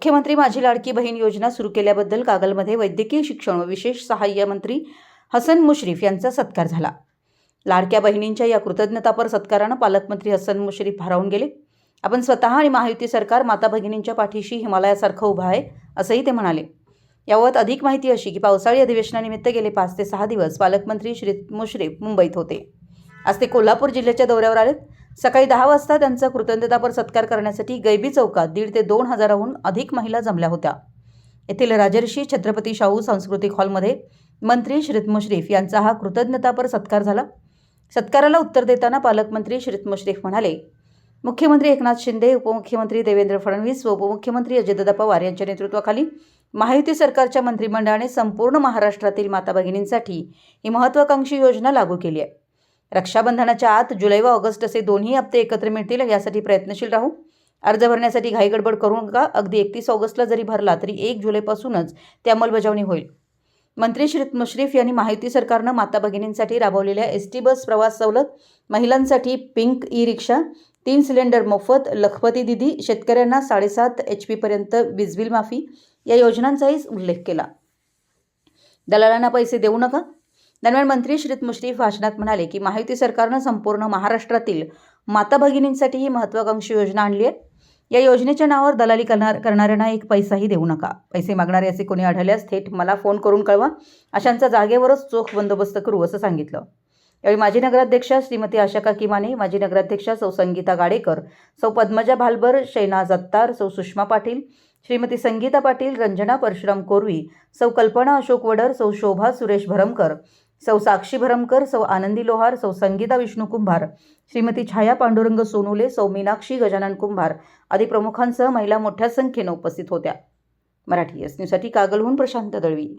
मुख्यमंत्री माझी लाडकी बहीण योजना सुरू केल्याबद्दल कागलमध्ये वैद्यकीय शिक्षण व विशेष सहाय्य मंत्री हसन मुश्रीफ यांचा सत्कार झाला. लाडक्या बहिणींच्या या कृतज्ञतापर सत्कारानं पालकमंत्री हसन मुश्रीफ भारावून गेले. आपण स्वतः आणि महायुती सरकार माता भगिनींच्या पाठीशी हिमालयासारखं उभं आहे असंही ते म्हणाले. याबाबत अधिक माहिती अशी की पावसाळी अधिवेशनानिमित्त गेले पाच ते सहा दिवस पालकमंत्री श्री मुश्रीफ मुंबईत होते. आज ते कोल्हापूर जिल्ह्याच्या दौऱ्यावर आलेत. सकाळी दहा वाजता त्यांचा कृतज्ञतापर सत्कार करण्यासाठी गैबी चौकात दीड ते दोन हजाराहून अधिक महिला जमल्या होत्या. येथील राजर्षी छत्रपती शाहू सांस्कृतिक हॉलमध्ये मंत्री श्रीत्म श्रीफ यांचा हा कृतज्ञतापर सत्कार झाला. सत्काराला उत्तर देताना पालकमंत्री श्रीत्म श्रीफ म्हणाले मुख्यमंत्री एकनाथ शिंदे उपमुख्यमंत्री देवेंद्र फडणवीस व उपमुख्यमंत्री अजितदादा पवार यांच्या नेतृत्वाखाली महायुती सरकारच्या मंत्रिमंडळाने संपूर्ण महाराष्ट्रातील माता भगिनींसाठी ही महत्त्वाकांक्षी योजना लागू केली आहे. रक्षाबंधनाच्या आत जुलै व ऑगस्ट असे दोन्ही हप्ते एकत्र मिळतील यासाठी प्रयत्नशील राहू. अर्ज भरण्यासाठी घाईगडबड करू नका. अगदी एकतीस ऑगस्टला जरी भरला तरी एक जुलैपासूनच ती अंमलबजावणी होईल. मंत्री श्री मुश्रीफ यांनी माहिती सरकारनं माता भगिनींसाठी राबवलेल्या एस टी बस प्रवास सवलत महिलांसाठी पिंक ई रिक्षा तीन सिलेंडर मोफत लखपती दिदी शेतकऱ्यांना साडेसात एच पीपर्यंत वीज बिल माफी या योजनांचाही उल्लेख केला. दलालांना पैसे देऊ नका. दरम्यान मंत्री श्रीत मुश्रीफ भाषणात म्हणाले की माहिती सरकारनं संपूर्ण महाराष्ट्रातील माता भगिनींसाठी ही महत्त्वाकांक्षी योजना आणली आहे. या योजनेच्या नावावर दलाली करणार करणाऱ्यांना एक पैसाही देऊ नका. पैसे मागणारे असे कोणी आढळल्यास थेट मला फोन करून कळवा. अशांचा जागेवरच चोख बंदोबस्त करू असं सांगितलं. यावेळी माजी नगराध्यक्षा श्रीमती आशाका किमाने माजी नगराध्यक्षा सौ संगीता गाडेकर सौ पद्मजा भालबर शैना जत्तार सौ सुषमा पाटील श्रीमती संगीता पाटील रंजना परशुराम कोरवी सौ कल्पना अशोक वडर सौ शोभा सुरेश भरमकर सौ साक्षी भरमकर सौ आनंदी लोहार सौ संगीता विष्णू कुंभार श्रीमती छाया पांडुरंग सोनुले सौ मीनाक्षी गजानन कुंभार आदी प्रमुखांसह महिला मोठ्या संख्येनं उपस्थित होत्या. मराठी एस न्यूजसाठी कागलहून प्रशांत दळवी.